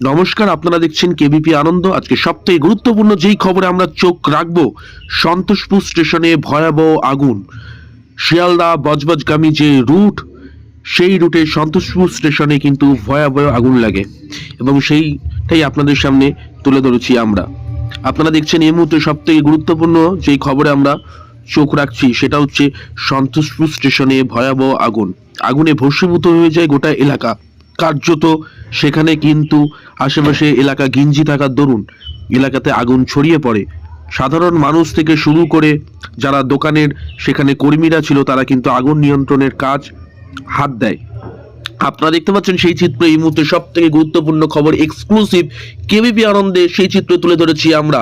নমস্কার, আপনারা দেখছেন কেবিপি আনন্দ। আজকে সবথেকে গুরুত্বপূর্ণ যেই খবরে আমরা চোখ রাখব, সন্তোষপুর স্টেশনে ভয়াবহ আগুন। শিয়ালদা বজবজগামী যে রুট, সেই রুটে সন্তোষপুর স্টেশনে কিন্তু ভয়াবহ আগুন লাগে এবং সেইটাই আপনাদের সামনে তুলে ধরেছি আমরা। আপনারা দেখছেন এই মুহূর্তে সবথেকে গুরুত্বপূর্ণ যেই খবরে আমরা চোখ রাখছি, সেটা হচ্ছে সন্তোষপুর স্টেশনে ভয়াবহ আগুন। আগুনে ভস্মীভূত হয়ে যায় গোটা এলাকা। কার্যত সেখানে কিন্তু আশেপাশে এলাকা গিঞ্জি থাকার দরুন এলাকাতে আগুন ছড়িয়ে পড়ে। সাধারণ মানুষ থেকে শুরু করে যারা দোকানের সেখানে কর্মীরা ছিল, তারা কিন্তু আগুন নিয়ন্ত্রণের কাজ হাত দেয়। আপনারা দেখতে পাচ্ছেন সেই চিত্র, এই মুহূর্তে সব থেকে গুরুত্বপূর্ণ খবর এক্সক্লুসিভ কেবিপি আনন্দে সেই চিত্র তুলে ধরেছি আমরা।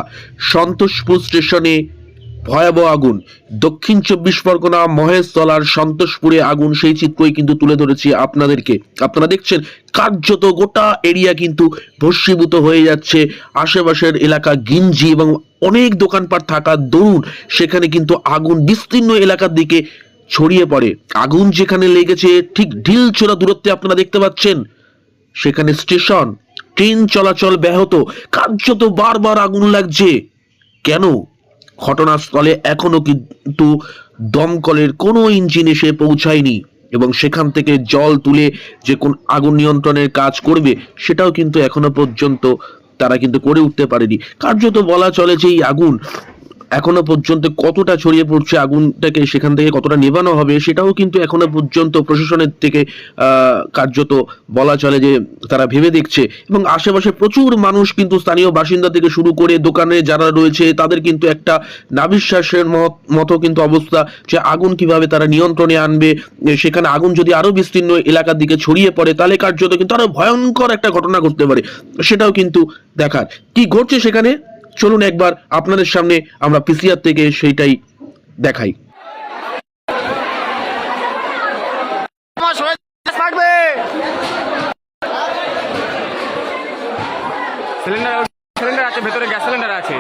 সন্তোষপুর স্টেশনে ভয়াবহ আগুন। দক্ষিণ চব্বিশ পরগনা মহেশতলার সন্তোষপুরে আগুন, সেই চিত্রই কিন্তু তুলে ধরেছি আপনাদেরকে। আপনারা দেখছেন, কার্যত গোটা এরিয়া কিন্তু ভস্মীভূত হয়ে যাচ্ছে। আশেপাশের এলাকা গিঞ্জি এবং অনেক দোকানপাট থাকার দরুন, সেখানে কিন্তু আগুন বিস্তীর্ণ এলাকার দিকে ছড়িয়ে পড়ে। আগুন যেখানে লেগেছে, ঠিক ঢিল ছোড়া দূরত্বে আপনারা দেখতে পাচ্ছেন। সেখানে স্টেশন, ট্রেন চলাচল ব্যাহত। কার্যত বারবার আগুন লাগছে। কেন? ঘটনাস্থলে এখনও কিন্তু দমকলের কোনো ইঞ্জিন এসে পৌঁছায়নি এবং সেখান থেকে জল তুলে যে কোন আগুন নিয়ন্ত্রণের কাজ করবে সেটাও কিন্তু এখনও পর্যন্ত তারা কিন্তু করে উঠতে পারেনি। কার্যত বলা চলে যে এই আগুন এখনও পর্যন্ত কতটা ছড়িয়ে পড়ছে, আগুনটাকে সেখান থেকে কতটা নেভানো হবে, সেটাও কিন্তু এখনও পর্যন্ত প্রশাসনের থেকে কার্যত বলা চলে যে তারা ভেবে দেখছে। এবং আশেপাশে প্রচুর মানুষ কিন্তু স্থানীয় বাসিন্দা থেকে শুরু করে দোকানে যারা রয়েছে, তাদের কিন্তু একটা নাবিশ্বাসের মত- মতো কিন্তু অবস্থা যে আগুন কীভাবে তারা নিয়ন্ত্রণে আনবে সেখানে আগুন যদি আরও বিস্তীর্ণ এলাকার দিকে ছড়িয়ে পড়ে, তাহলে কার্যত কিন্তু আরও ভয়ঙ্কর একটা ঘটনা ঘটতে পারে, সেটাও কিন্তু দেখার। কি ঘটছে সেখানে? চলুন একবার আপনাদের সামনে আমরা পিসিআর থেকে সেইটাই দেখাই। সিলিন্ডার সিলিন্ডার আছে, ভেতরে গ্যাস সিলিন্ডার আছে।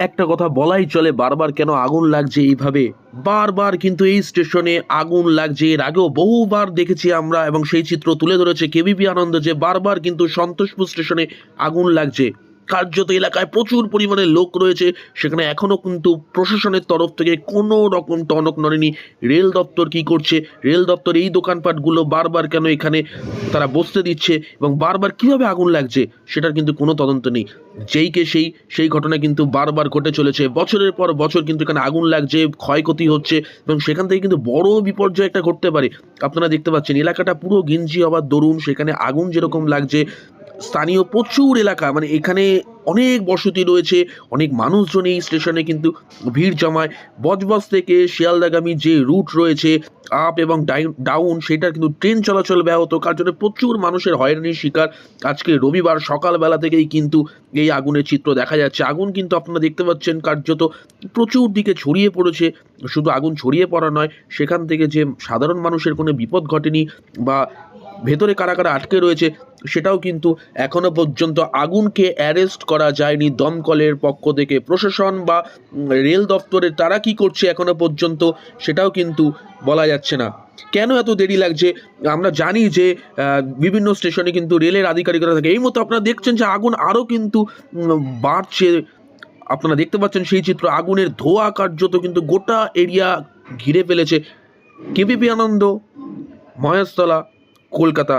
একটা কথা বলাই চলে, বারবার কেন আগুন লাগছে এইভাবে? বারবার কিন্তু এই স্টেশনে আগুন লাগছে। এর আগেও বহুবার দেখেছি আমরা এবং সেই চিত্র তুলে ধরেছে কেবিপি আনন্দ যে বারবার কিন্তু সন্তোষপুর স্টেশনে আগুন লাগছে। কার্যত এলাকায় প্রচুর পরিমাণে লোক রয়েছে। সেখানে এখনও কিন্তু প্রশাসনের তরফ থেকে কোনো রকম টনক নড়েনি। রেল দপ্তর কি করছে? রেল দপ্তর এই দোকানপাটগুলো বারবার কেন এখানে তারা বসতে দিচ্ছে? এবং বারবার কীভাবে আগুন লাগছে? সেটার কিন্তু কোনো তদন্ত নেই। যেইকে সেই সেই ঘটনা কিন্তু বারবার ঘটে চলেছে। বছরের পর বছর কিন্তু এখানে আগুন লাগছে, ক্ষয়ক্ষতি হচ্ছে এবং সেখান থেকে কিন্তু বড় বিপর্যয় একটা ঘটতে পারে। আপনারা দেখতে পাচ্ছেন, এলাকাটা পুরো গিঞ্জি হওয়ার দরুন। সেখানে আগুন যেরকম লাগছে স্থানীয় প্রচুর এলাকা মানে এখানে অনেক বসতি রয়েছে, অনেক মানুষজন এই স্টেশনে কিন্তু ভিড় জমায়। বজবজ থেকে শিয়ালদাগামী যে রুট রয়েছে, আপ এবং ডাউন, সেটার কিন্তু ট্রেন চলাচল ব্যাহত, কার জন্য প্রচুর মানুষের হয়রানির শিকার। আজকে রবিবার সকালবেলা থেকেই কিন্তু এই আগুনের চিত্র দেখা যাচ্ছে। আগুন কিন্তু আপনারা দেখতে পাচ্ছেন, কার্যত প্রচুর দিকে ছড়িয়ে পড়েছে। শুধু আগুন ছড়িয়ে পড়া নয়, সেখান থেকে যে সাধারণ মানুষের কোনো বিপদ ঘটেনি বা ভেতরে কারা কারা আটকে রয়েছে সেটাও কিন্তু এখনও পর্যন্ত আগুনকে অ্যারেস্ট করা যায়নি দমকলের পক্ষ থেকে। প্রশাসন বা রেল দপ্তরের তারা কি করছে এখনও পর্যন্ত সেটাও কিন্তু বলা যাচ্ছে না। কেন এত দেরি লাগছে? আমরা জানি যে বিভিন্ন স্টেশনে কিন্তু রেলের আধিকারিকরা থাকে। এই মতো আপনারা দেখছেন যে আগুন আরও কিন্তু বাড়ছে। আপনারা দেখতে পাচ্ছেন সেই চিত্র। আগুনের ধোয়া কার্যত কিন্তু গোটা এরিয়া ঘিরে ফেলেছে। কেপিপি আনন্দ, মহেশতলা। কলকাতা